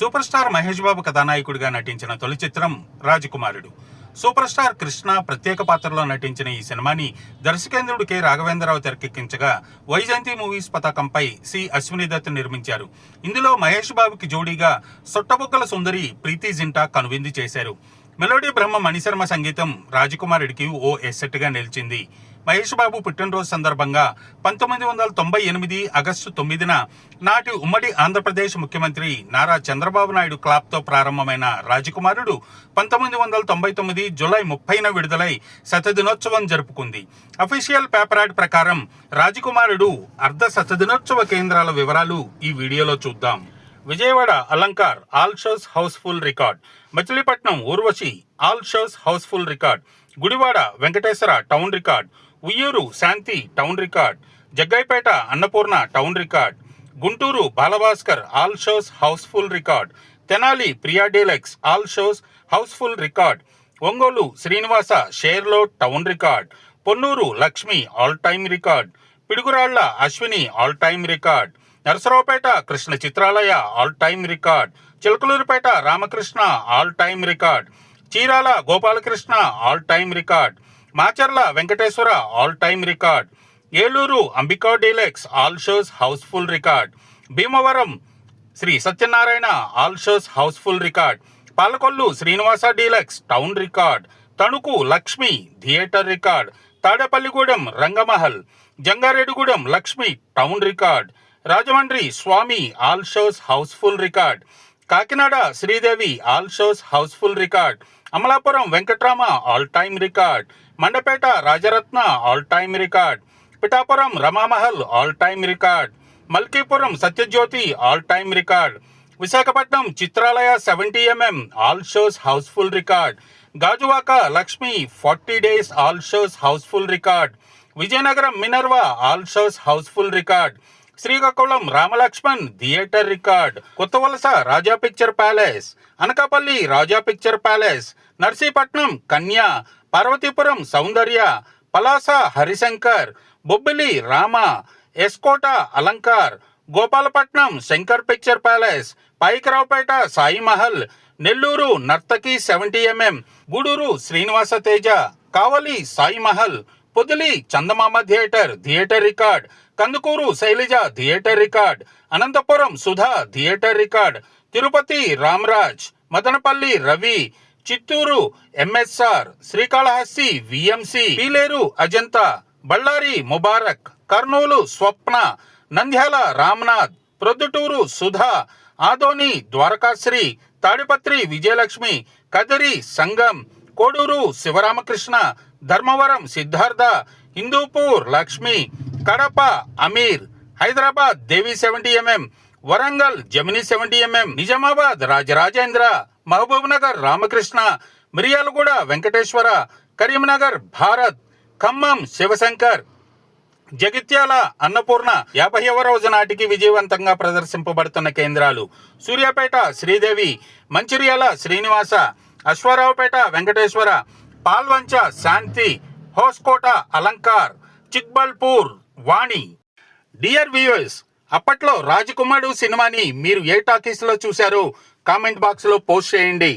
Super star Mahesh Babu కథానాయకుడిగా నటించిన తొలి చిత్రం రాజకుమారుడు. సూపర్ స్టార్ కృష్ణ ప్రత్యేక పాత్రలో నటించిన ఈ సినిమాని దర్శకేంద్రుడు కె. రాఘవేంద్రరావు తెరకెక్కించగా వైజయంతి మూవీస్ పతాకంపై సి. అశ్విని దత్ నిర్మించారు. ఇందులో మహేష్ బాబుకి జోడీగా సొట్టబొక్కల సుందరి ప్రీతి జింటా కనువిందు చేశారు. మెలోడీ బ్రహ్మ మణిశర్మ సంగీతం రాజకుమారుడికి ఓ ఎస్సెట్గా నిలిచింది. మహేష్ బాబు పుట్టినరోజు సందర్భంగా పంతొమ్మిది వందల తొంభై ఎనిమిది ఆగస్టు తొమ్మిదిన నాటి ఉమ్మడి ఆంధ్రప్రదేశ్ ముఖ్యమంత్రి నారా చంద్రబాబు నాయుడు క్లాప్తో ప్రారంభమైన రాజకుమారుడు పంతొమ్మిది వందల తొంభై తొమ్మిది జులై ముప్పైన విడుదలై శతదినోత్సవం జరుపుకుంది. అఫీషియల్ పేపర్ యాడ్ ప్రకారం రాజకుమారుడు అర్ధ శతదినోత్సవ కేంద్రాల వివరాలు ఈ వీడియోలో చూద్దాం. Vijayawada Alankar all shows housefull record. Machilipatnam Urvashi all shows housefull record. Gudivada Venkateswara town record. Uyyuru Shanti town record. Jaggaiahpet Annapurna town record. Guntur Balabhaskar all shows housefull record. Tenali Priya deluxe all shows housefull record. Ongole Srinivasa షేర్లో town record. Ponnur Lakshmi all time record. Piduguralla Ashwini all time record. Narasaraopet Krishna Chitralaya all time record. Chilakaluripet Ramakrishna all time record. Chirala Gopalakrishna all time record. Macherla Venkateswara all time record. Eluru Ambika deluxe all shows housefull record. Bhimavaram Sri Satyanarayana all shows housefull record. Palakollu Srinivasa deluxe town record. Tanuku Lakshmi theatre record. Tadepalligudem Rangamahal. Jangareddygudem Lakshmi town record. Rajahmundry Swamy all shows housefull record. Kakinada Sridevi all shows housefull record. Amalapuram Venkatrama all time record. Mandapeta Rajaratna all time record. Pithapuram Ramamahal all time record. Malkipuram Satyajyothi all time record. Visakhapatnam Chitralaya seventy MM all shows housefull record. Gajuwaka Lakshmi forty days all shows housefull record. Vizianagaram Minerva all shows housefull record. Srikakulam Ramalakshman theatre record Kotha Valasa Raja picture palace Anakapalle Raja picture palace Narsipatnam Kanya Parvathipuram Soundarya Palasa Harishankar Bobbili Rama S Kota Alankar Gopalapatnam Shankar picture palace Paikaraopet Sai Mahal Nellore Nartaki seventy MM Gudur Srinivasa Teja Kavali Sai Mahal Podili Chandamama theatre theatre record Kandukur Sailaja theatre record Anantapur Sudha theatre record Tirupati Ramaraj Madanapalle Ravi Chittoor MSR Srikalahasti VMC Pileru Ajanta Bellary Mubarak Kurnool Swapna Nandyal Ramnath Proddatur Sudha Adoni Dwarakasri Tadipatri Vijayalakshmi Kadiri Sangam Koduru Sivaramakrishna Dharmavaram Siddhartha Hindupur Lakshmi Kadapa Amir Hyderabad Devi seventy MM Warangal Jamini seventy MM Nizamabad Rajarajendra Mahabubnagar Ramakrishna Miryalaguda Venkateswara Karimnagar Bharat Khammam Sivashankar Jagtial Annapurna యాభైవ రోజు నాటికి విజయవంతంగా ప్రదర్శింపబడుతున్న కేంద్రాలు Suryapet Sridevi Mancherial Srinivasa Aswaraopeta Venkateswara Palvancha Shanti Hoskote Alankar Chikballapur Vani. Dear viewers అప్పట్లో రాజకుమారుడు సినిమాని మీరు ఏ టాకీస్లో చూశారో కామెంట్ బాక్స్లో పోస్ట్ చేయండి.